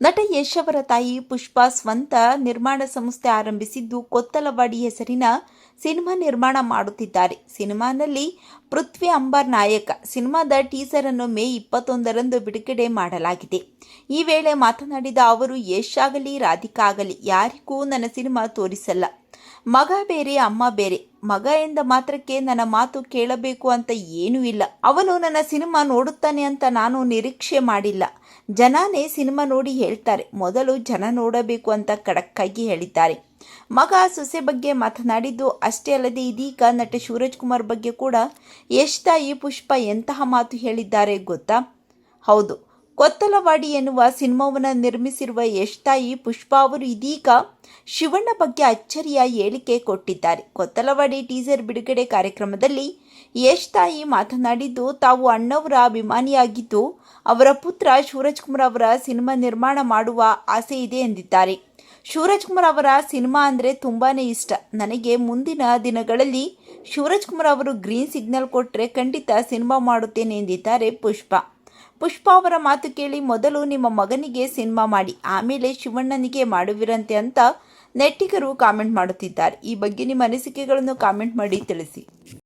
ನಟ ಯಶ್ ಅವರ ತಾಯಿ ಪುಷ್ಪಾ ಸ್ವಂತ ನಿರ್ಮಾಣ ಸಂಸ್ಥೆ ಆರಂಭಿಸಿದ್ದು ಕೊತ್ತಲವಾಡಿ ಹೆಸರಿನ ಸಿನಿಮಾ ನಿರ್ಮಾಣ ಮಾಡುತ್ತಿದ್ದಾರೆ. ಸಿನಿಮಾನಲ್ಲಿ ಪೃಥ್ವಿ ಅಂಬರ್ ನಾಯಕ, ಸಿನಿಮಾದ ಟೀಸರ್ ಅನ್ನು ಮೇ ಇಪ್ಪತ್ತೊಂದರಂದು ಬಿಡುಗಡೆ ಮಾಡಲಾಗಿದೆ. ಈ ವೇಳೆ ಮಾತನಾಡಿದ ಅವರು, ಯಶ್ ಆಗಲಿ, ರಾಧಿಕಾ ಆಗಲಿ, ಯಾರಿಗೂ ನನ್ನ ಸಿನಿಮಾ ತೋರಿಸಲ್ಲ. ಮಗ ಬೇರೆ, ಅಮ್ಮ ಬೇರೆ. ಮಗ ಎಂದ ಮಾತ್ರಕ್ಕೆ ನನ್ನ ಮಾತು ಕೇಳಬೇಕು ಅಂತ ಏನೂ ಇಲ್ಲ. ಅವನು ನನ್ನ ಸಿನಿಮಾ ನೋಡುತ್ತಾನೆ ಅಂತ ನಾನು ನಿರೀಕ್ಷೆ ಮಾಡಿಲ್ಲ. ಜನಾನೇ ಸಿನಿಮಾ ನೋಡಿ ಹೇಳ್ತಾರೆ. ಮೊದಲು ಜನ ನೋಡಬೇಕು ಅಂತ ಖಡಕ್ಕಾಗಿ ಹೇಳಿದ್ದಾರೆ. ಮಗ ಸೊಸೆ ಬಗ್ಗೆ ಮಾತನಾಡಿದ್ದು ಅಷ್ಟೇ ಅಲ್ಲದೆ ಇದೀಗ ನಟ ಶಿವರಾಜ್ ಕುಮಾರ್ ಬಗ್ಗೆ ಕೂಡ ಎಷ್ಟ ಈ ಪುಷ್ಪ ಎಂತಹ ಮಾತು ಹೇಳಿದ್ದಾರೆ ಗೊತ್ತಾ? ಹೌದು. ಕೊತ್ತಲವಾಡಿ ಎನ್ನುವ ಸಿನಿಮಾವನ್ನು ನಿರ್ಮಿಸಿರುವ ಯಶ್ ತಾಯಿ ಪುಷ್ಪಾ ಅವರು ಇದೀಗ ಶಿವಣ್ಣ ಬಗ್ಗೆ ಅಚ್ಚರಿಯ ಹೇಳಿಕೆ ಕೊಟ್ಟಿದ್ದಾರೆ. ಕೊತ್ತಲವಾಡಿ ಟೀಸರ್ ಬಿಡುಗಡೆ ಕಾರ್ಯಕ್ರಮದಲ್ಲಿ ಯಶ್ ತಾಯಿ ಮಾತನಾಡಿದ್ದು, ತಾವು ಅಣ್ಣವರ ಅಭಿಮಾನಿಯಾಗಿದ್ದು, ಅವರ ಪುತ್ರ ಶಿವರಾಜ್ ಕುಮಾರ್ ಅವರ ಸಿನಿಮಾ ನಿರ್ಮಾಣ ಮಾಡುವ ಆಸೆ ಇದೆ ಎಂದಿದ್ದಾರೆ. ಶಿವರಾಜ್ ಕುಮಾರ್ ಅವರ ಸಿನಿಮಾ ಅಂದರೆ ತುಂಬಾ ಇಷ್ಟ. ನನಗೆ ಮುಂದಿನ ದಿನಗಳಲ್ಲಿ ಶಿವರಾಜ್ ಕುಮಾರ್ ಅವರು ಗ್ರೀನ್ ಸಿಗ್ನಲ್ ಕೊಟ್ಟರೆ ಖಂಡಿತ ಸಿನಿಮಾ ಮಾಡುತ್ತೇನೆ ಎಂದಿದ್ದಾರೆ ಪುಷ್ಪ. ಪುಷ್ಪ ಅವರ ಮಾತು ಕೇಳಿ ಮೊದಲು ನಿಮ್ಮ ಮಗನಿಗೆ ಸಿನಿಮಾ ಮಾಡಿ, ಆಮೇಲೆ ಶಿವಣ್ಣನಿಗೆ ಮಾಡುವಿರಂತೆ ಅಂತ ನೆಟ್ಟಿಗರು ಕಾಮೆಂಟ್ ಮಾಡುತ್ತಿದ್ದಾರೆ. ಈ ಬಗ್ಗೆ ನಿಮ್ಮ ಅನಿಸಿಕೆಗಳನ್ನು ಕಾಮೆಂಟ್ ಮಾಡಿ ತಿಳಿಸಿ.